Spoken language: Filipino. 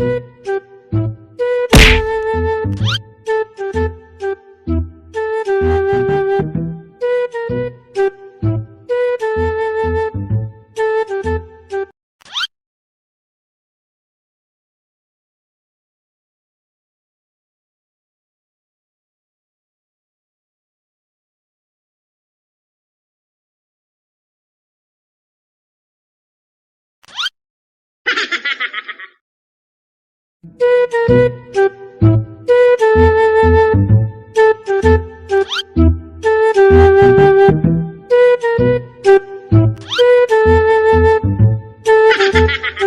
Thank you. Ha ha ha!